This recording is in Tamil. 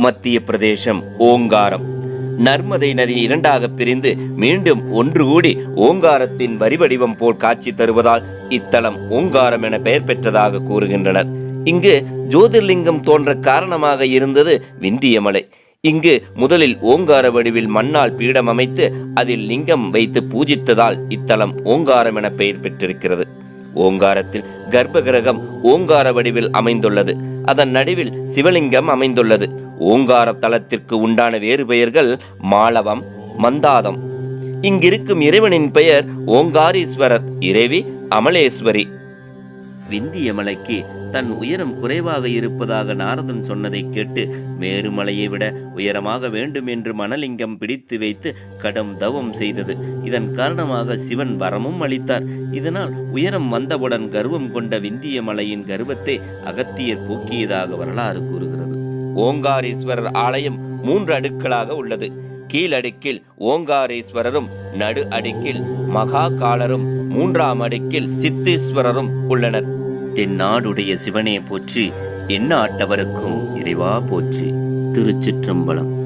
மத்திய பிரதேசம் ஓங்காரம். நர்மதை நதி இரண்டாக பிரிந்து மீண்டும் ஒன்று கூடி ஓங்காரத்தின் வரிவடிவம் போல் காட்சி தருவதால் இத்தலம் ஓங்காரம் என பெயர் பெற்றதாக கூறுகின்றனர். இங்கு ஜோதிர்லிங்கம் தோன்ற காரணமாக இருந்தது விந்தியமலை இங்கு முதலில் ஓங்கார வடிவில் மண்ணால் பீடம் அமைத்து அதில் லிங்கம் வைத்து பூஜித்ததால் இத்தலம் ஓங்காரம் என பெயர் பெற்றிருக்கிறது. ஓங்காரத்தில் கர்ப்பகிரகம் ஓங்கார வடிவில் அமைந்துள்ளது. அதன் நடுவில் சிவலிங்கம் அமைந்துள்ளது. ஓங்கார தலத்திற்கு உண்டான வேறு பெயர்கள் மாளவம் மந்தாதம். இங்கிருக்கும் இறைவனின் பெயர் ஓங்காரீஸ்வரர் இறைவி அமலேஸ்வரி. விந்தியமலைக்கு தன் உயரம் குறைவாக இருப்பதாக நாரதன் சொன்னதை கேட்டு மேருமலையை விட உயரமாக வேண்டும் என்று மணலிங்கம் பிடித்து வைத்து கடும் தவம் செய்தது. இதன் காரணமாக சிவன் வரமும் அளித்தார். இதனால் உயரம் வந்தவுடன் கர்வம் கொண்ட விந்திய மலையின் கர்வத்தை அகத்தியர் போக்கியதாக வரலாறு கூறுகிறது. ஓங்காரீஸ்வரர் ஆலயம் மூன்று அடுக்களாக உள்ளது. கீழடுக்கில் ஓங்காரீஸ்வரரும் நடு அடுக்கில் மகாகாலரும் மூன்றாம் அடுக்கில் சித்தீஸ்வரரும் உள்ளனர். தென்னாடுடைய சிவனே போற்றி எண்ணாட்டவருக்கும் இறைவா போற்றி. திருச்சிற்றம்பலம்.